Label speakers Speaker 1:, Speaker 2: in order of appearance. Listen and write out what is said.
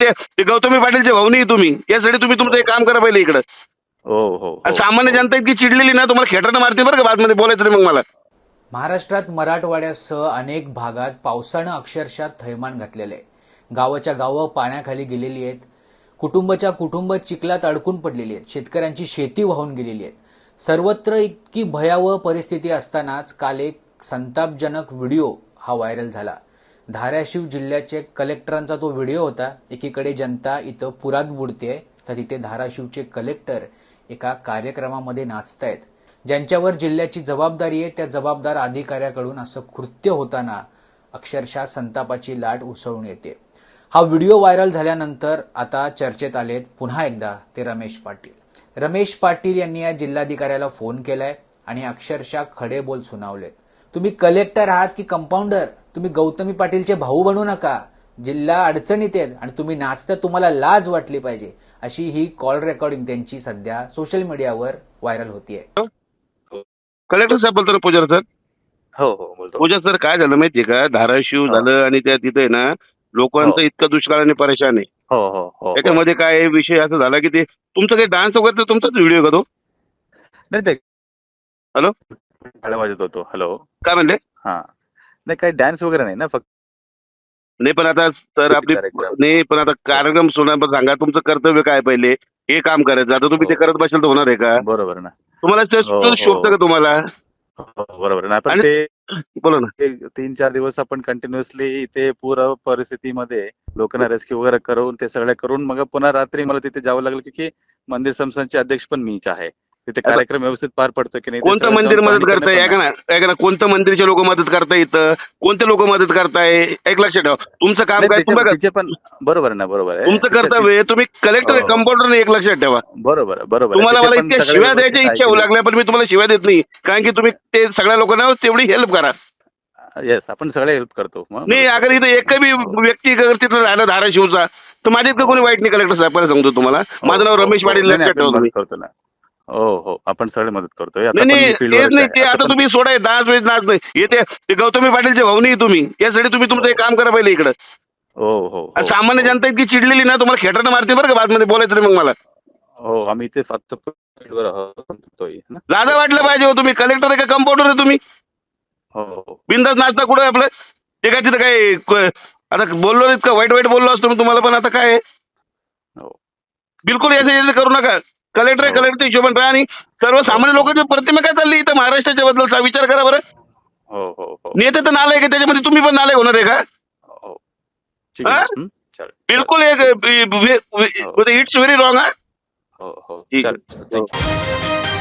Speaker 1: ते ते गौतमी पाटीलचे भाऊ नाही तुम्ही. यासाठी तुम्ही तुमचं एक काम करा पहिले इकडं.
Speaker 2: हो हो
Speaker 1: आणि
Speaker 2: हो.
Speaker 1: सामान्य जनता इतकी चिडलेली ना तुम्हाला खेटानं मारते बरं का बातमध्ये बोलायचं नाही मग मला.
Speaker 3: महाराष्ट्रात मराठवाड्यासह अनेक भागात पावसानं अक्षरशः थैमान घातलेलं आहे. गावाच्या गावं पाण्याखाली गेलेली आहेत. कुटुंबाच्या कुटुंब चिखलात अडकून पडलेली आहेत. शेतकऱ्यांची शेती वाहून गेलेली आहेत. सर्वत्र इतकी भयावह परिस्थिती असतानाच काल एक संतापजनक व्हिडिओ हा व्हायरल झाला. धाराशिव जिल्ह्याचे कलेक्टरांचा तो व्हिडिओ होता एकीकडे जनता इथं पुरात बुडते तर तिथे धाराशिवचे कलेक्टर एका कार्यक्रमामध्ये नाचतायत. ज्यांच्यावर जिल्ह्याची जबाबदारी आहे त्या जबाबदार अधिकाऱ्याकडून असं कृत्य होताना अक्षरशः संतापाची लाट उसळून येते. हा व्हिडिओ व्हायरल झाल्यानंतर आता चर्चेत आलेत पुन्हा एकदा ते रमेश पाटील. रमेश पाटील यांनी या जिल्हाधिकाऱ्याला फोन केलाय आणि अक्षरशः खडे बोल सुनावलेत. तुम्ही कलेक्टर आहात की कंपाऊंडर तुम्ही गौतमी पाटीलचे भाऊ बनू नका. जिल्हा अडचणीत आहेत आणि तुम्ही नाचता तुम्हाला लाज वाटली पाहिजे. अशी ही कॉल रेकॉर्डिंग त्यांची सध्या सोशल मीडियावर व्हायरल होतीये.
Speaker 1: कलेक्टर साहेब बोलतो पूजा सर?
Speaker 2: हो हो बोलतो.
Speaker 1: पूजा सर काय झालं माहितीये का? धाराशिव
Speaker 2: हा.
Speaker 1: झालं आणि त्या तिथे ना लोकांचं
Speaker 2: हो.
Speaker 1: इतकं दुष्काळाने परेशान आहे.
Speaker 2: हो हो हो. हो.
Speaker 1: त्याच्यामध्ये काय विषय असं झाला की ते तुमचं काही डान्स वगैरे तर तुमचाच व्हिडिओ का तो?
Speaker 2: नाही ते
Speaker 1: हॅलो?
Speaker 2: टाळ्या वाजत होतो. हॅलो
Speaker 1: काय म्हणले?
Speaker 2: हा. नाही काही डान्स वगैरे नाही ना फक्त
Speaker 1: नाही पण आता सर आपली
Speaker 2: कार्यक्रम.
Speaker 1: नाही पण आता कार्यक्रम सोडा पण सांगा तुमचं कर्तव्य काय पहिले? हे काम करायचं. आता तुम्ही ते
Speaker 2: हो.
Speaker 1: करत बसाल तर होणार आहे का?
Speaker 2: बरोबर ना.
Speaker 1: तुम्हाला ते
Speaker 2: हो, हो.
Speaker 1: शोभतं का तुम्हाला?
Speaker 2: हो, बरोबर ना. आपण
Speaker 1: आणि-
Speaker 2: ते
Speaker 1: बोला ना.
Speaker 2: ते तीन चार दिवस आपण कंटिन्युअसली इथे पूर परिस्थितीमध्ये लोकांना रेस्क्यू वगैरे करून ते सगळं करून मग पुन्हा रात्री मला तिथे जावं लागलं की- की मंदिर संस्थानचे अध्यक्ष पण मीच आहे. तिथे कार्यक्रम व्यवस्थित पार पडतो की नाही
Speaker 1: कोणतं मंदिर मदत करताय? ऐका ना कोणतं मंदिरचे लोक मदत करताय इथं? कोणते लोक मदत करताय? एक लक्षात ठेवा. तुमचं काम काय? तुम्ही
Speaker 2: पण बरोबर आहे ना बरोबर आहे.
Speaker 1: तुमचं कर्तव्य तुम्ही कलेक्टर
Speaker 2: हो.
Speaker 1: कंपाऊंडर एक लक्षात ठेवा.
Speaker 2: बरोबर बरोबर.
Speaker 1: तुम्हाला मला इतक्या शिव्या द्यायच्या इच्छा होऊ. लागल्या पण मी तुम्हाला शिव्या देत नाही. कारण की तुम्ही ते सगळ्या लोकांना तेवढी हेल्प करा.
Speaker 2: येस आपण सगळे हेल्प करतो. बरोबर.
Speaker 1: अगर इथं एक बी व्यक्ती अगर तिथं राहिला धाराशिवचा तर माझ्या इतकं कोणी वाईट नाही कलेक्टर साहेब? सांगतो तुम्हाला. माझं नाव
Speaker 2: हो,
Speaker 1: रमेश
Speaker 2: हो.
Speaker 1: पाटील
Speaker 2: नाही, नाही,
Speaker 1: लक्षात
Speaker 2: आपण हो हो. आपण सगळे मदत करतोय. आता
Speaker 1: नाही
Speaker 2: पण
Speaker 1: नाही
Speaker 2: मी
Speaker 1: तेच नाही
Speaker 2: आहे.
Speaker 1: ते.
Speaker 2: आता
Speaker 1: आता
Speaker 2: पण-
Speaker 1: तुम्ही सोडा डान्स वेज नाच नाही. येते ते गौतमी पाटीलचे भाऊ नाही तुम्ही. यासाठी तुम्ही तुमचं एक काम करा पहिले इकडं.
Speaker 2: हो हो हो.
Speaker 1: सामान्य
Speaker 2: हो.
Speaker 1: जनता इतकी चिडलेली ना तुम्हाला खेटानं मारते बरं का बातमध्ये बोलायचं नाही मग मला.
Speaker 2: हो आम्ही इथे फक्त फील्डवर आहोत, करतोय ना?
Speaker 1: लाजा वाटलं पाहिजे हो तुम्ही. कलेक्टर आहे का कंपाऊंडर आहे तुम्ही?
Speaker 2: हो हो.
Speaker 1: बिंदास नाचता कुठं आपलं? ते काय तिथं काय क- आता बोललो इतकं वाईट वाईट बोललो असतो मी तुम्हाला पण आता काय आहे?
Speaker 2: हो.
Speaker 1: बिलकुल याचं याचं करू नका. कलेक्टर आहे. कलेक्टर हिशोबाने राहा आणि सर्वसामान्य लोकांची प्रतिमा काय चालली इथं महाराष्ट्राच्या बद्दल विचार करा बरं.
Speaker 2: हो हो हो.
Speaker 1: नेते तर नालायक आहे त्याच्यामध्ये तुम्ही पण नालायक होणार आहे का?
Speaker 2: हो. ठीक आहे.
Speaker 1: हा?
Speaker 2: हं? चालेल.
Speaker 1: बिलकुल एक इट्स व्हेरी रॉंग हा?
Speaker 2: हो हो.
Speaker 1: ठीक
Speaker 2: चालेल. थँक्यू.